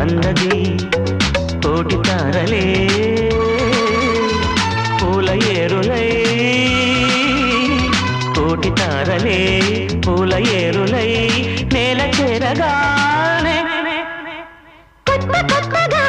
అందది కోటి తారలే పూల ఏరులై కోటి తారలే పూల ఏరులై నేల చేరగానే కొత్త కొత్తగా